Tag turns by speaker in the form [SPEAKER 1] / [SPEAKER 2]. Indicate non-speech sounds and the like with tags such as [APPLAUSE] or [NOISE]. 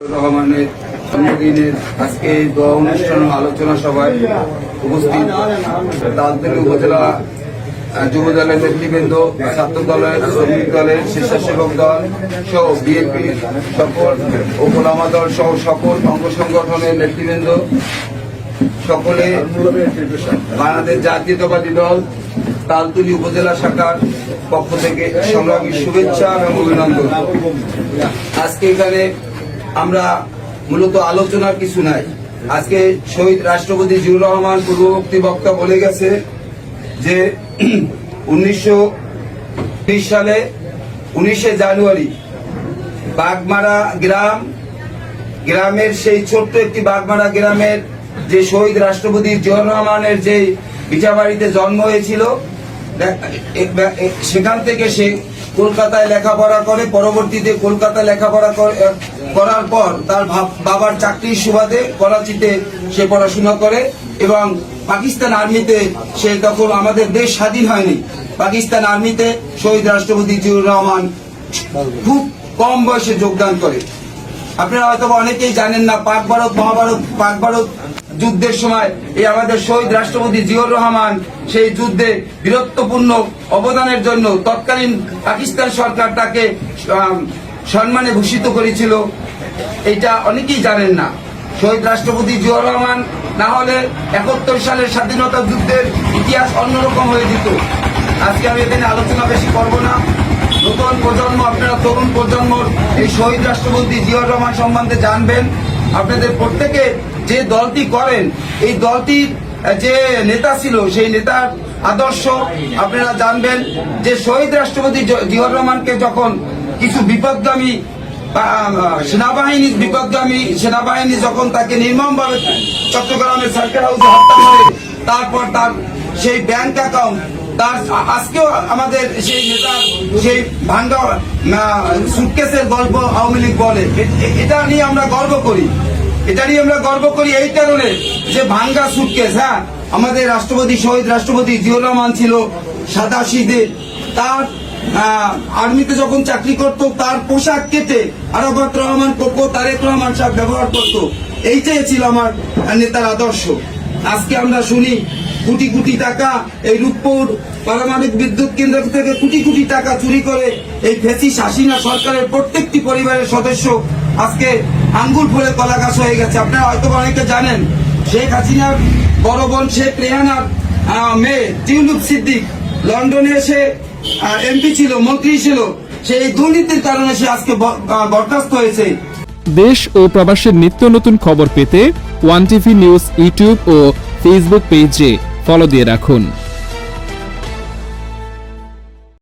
[SPEAKER 1] রহমানের জন্মদিনের আজকে এই দোয়া অনুষ্ঠান আলোচনা সভায় উপস্থিত তালতলী উপজেলা যুব দলের নেতৃবৃন্দ, ছাত্র দলের, শ্রমিক দলের স্বেচ্ছাসেবক দল সহ বিএনপি সকল ও গোলামা দল সহ সকল অঙ্গ সংগঠনের নেতৃবৃন্দ, সকলে বাংলাদেশ জাতীয়তাবাদী দল, তালতুলি উপজেলা শাখার পক্ষ থেকে সংগ্রামী শুভেচ্ছা এবং অভিনন্দন। আজকে এখানে আমরা মূলত আলোচনার কিছু নাই। আজকে শহীদ রাষ্ট্রপতি জিউর রহমান পূর্ববর্তী বক্তা বলে গেছে যে [CLEARS THROAT] উনিশশো সালে উনিশে জানুয়ারি বাগমারা গ্রাম, গ্রামের সেই ছোট্ট একটি বাগমারা গ্রামের যে শহীদ রাষ্ট্রপতি জিয়াউর রহমানের যে বিচাবাড়িতে জন্ম হয়েছিল সেখান থেকে সে কলকাতায় লেখাপড়া করে, পরবর্তীতে কলকাতায় লেখাপড়া করে- করার পর তার বাবার চাকরির সুবাদে করাচিতে সে পড়াশোনা করে এবং পাকিস্তান আর্মিতে সে তখন আমাদের দেশ স্বাধীন হয়নি। পাকিস্তান আর্মিতে শহীদ রাষ্ট্রপতি জিয়াউর রহমান খুব কম বয়সে যোগদান করে। আপনারা হয়তো অনেকেই জানেন না, পাক ভারত, মহাভারত, পাক ভারত যুদ্ধের সময় এই আমাদের শহীদ রাষ্ট্রপতি জিয়র রহমান সেই যুদ্ধে বীরত্বপূর্ণ অবদানের জন্য তৎকালীন পাকিস্তান সরকার তাকে সম্মানে ভূষিত করেছিল। এটা অনেকেই জানেন না। শহীদ রাষ্ট্রপতি জিয়র রহমান না হলে একাত্তর সালের স্বাধীনতা যুদ্ধের ইতিহাস অন্যরকম হয়ে যেত। আজকে আমি এখানে আলোচনা বেশি করব না। নতুন প্রজন্ম, আপনারা তরুণ প্রজন্ম এই শহীদ রাষ্ট্রপতি জিয়াউর রহমান সম্বন্ধে জানবেন। আপনাদের প্রত্যেকে যে দলটি করেন, এই দলটির যে নেতা ছিল, সেই নেতার আদর্শ আপনারা জানবেন যে শহীদ রাষ্ট্রপতি জ- জিয়াউর রহমানকে যখন কিছু বিপদগামী সেনাবাহিনী বিপদগামী সেনাবাহিনী যখন তাকে নির্মমভাবে চট্টগ্রামের সার্কেল হাউসে হত্যা করে, তারপর তার সেই ব্যাংক অ্যাকাউন্ট তার আজকেও আমাদের সেই নেতা, সেই ভাঙ্গা সুটকেসের গল্প আওয়ামী লীগ বলে। এটা নিয়ে আমরা গর্ব করি। এটা নিয়ে আমরা গর্ব করি এই কারণে যে ভাঙ্গা সুটকেস হ্যাঁ? আমাদের রাষ্ট্রপতি, শহীদ রাষ্ট্রপতি জিয়ুর রহমান ছিল সাদা তার আর্মিতে যখন চাকরি করত, তার পোশাক কেটে আরাফাত রহমান, কোকো তারেক রহমান সাহেব ব্যবহার করত। এইটাই ছিল আমার নেতার আদর্শ। আজকে আমরা শুনি কোটি কোটি টাকা এই রূপপুর পারমাণবিক বিদ্যুৎ কেন্দ্র থেকে কোটি কোটি টাকা চুরি করে এই ফেসিস হাসিনা সরকারের প্রত্যেকটি পরিবারের সদস্য আজকে আঙ্গুল ফুলে কলা গাছ হয়ে গেছে। আপনারা হয়তো অনেকে জানেন, শেখ হাসিনার বড় বোন শেখ রেহানার মেয়ে টিউলুপ সিদ্দিক লন্ডনে এসে এমপি ছিল, মন্ত্রী ছিল। সেই দুর্নীতির কারণে সে আজকে বরখাস্ত হয়েছে।
[SPEAKER 2] দেশ ও প্রবাসের নিত্য নতুন খবর পেতে ওয়ান টিভি নিউজ, ইউটিউব ও ফেসবুক পেজে ফলো দিয়ে রাখুন।